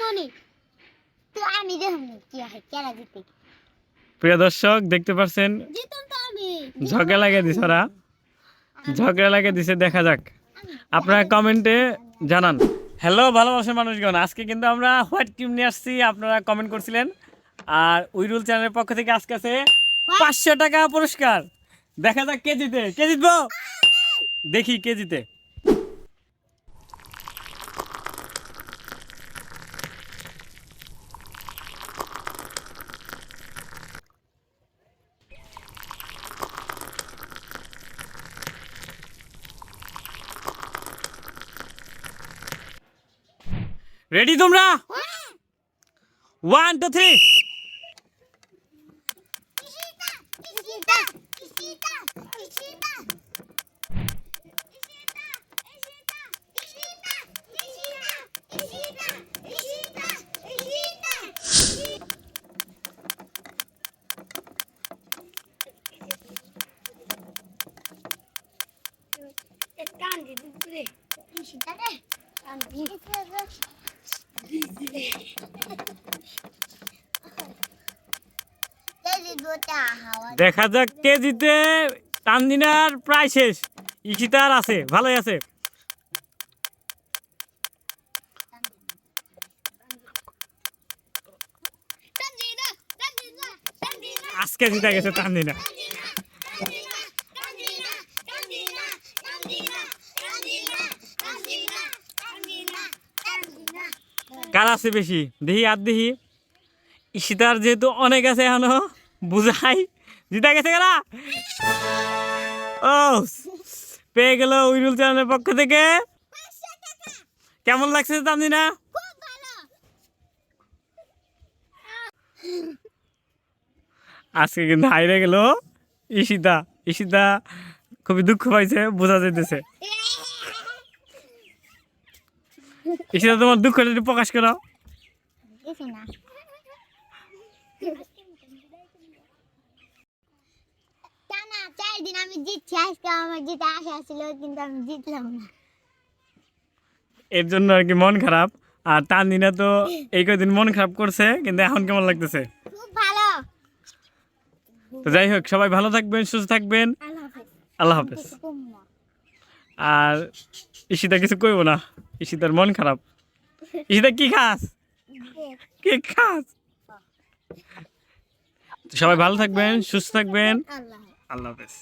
মনি প্রিয় দর্শক দেখতে পারছেন? ঝগড়া লাগে দিছে ওরা। ঝগড়া লাগে দিছে দেখা যাক। আপনারা কমেন্টে জানান। হ্যালো ভালোবাসার মানুষগণ আজকে কিন্তু আমরা হোয়াইট ক্রিম নিয়ে আসছি আপনারা কমেন্ট করছিলেন। আর উইরুল চ্যানেলের পক্ষ থেকে আজকে আছে পাঁচশো টাকা পুরস্কার। দেখা যাক কে জিতে। কে জিতবো? দেখি কে জিতে। রেডি তোমরা one two three Tanti, tutti. Tanti. Tanti. দেখা যাক কে জিতে তানদিনার প্রায় শেষ। ইশিতার আছে ভালোই আছে। আজকে জিতে গেছে তানজিনা তানজিনা তানজিনা তানজিনা তানজিনা তানজিনা তানজিনা তানজিনা কার আছে বেশি। দেখি, আর দেখি। ইশিতার যেহেতু অনেক আছে এখনও, বুঝাই। জিতা গেছে কারা ও, পেয়ে গেল উইরুল চ্যানেলের পক্ষ থেকে। কেমন লাগছে ভালো আজকে কিন্তু হাইরে গেল ঈশিতা ঈশিতা খুবই দুঃখ পাইছে, বোঝা যাইতেছে। ঈশিতা তোমার একটু প্রকাশ করো। টানা চার দিন আমি জিতছি আজকে আমার জিতে আশা ছিল কিন্তু আমি জিতলাম না। এর জন্য আর কি মন খারাপ। আর তানদিনা তো এই কদিন মন খারাপ করছে কিন্তু এখন কেমন লাগতেছে? খুব ভালো। তো যাই হোক সবাই ভালো থাকবেন সুস্থ থাকবেন। আল্লাহ হাফেজ। আল্লাহ হাফেজ। আর ঈশিতা কিছু কইব না? ঈশিতার মন খারাপ। ঈশিতা কি খাস? কি খাস? সবাই ভালো থাকবেন সুস্থ থাকবেন। আল্লাহ আল্লাহ হাফেজ।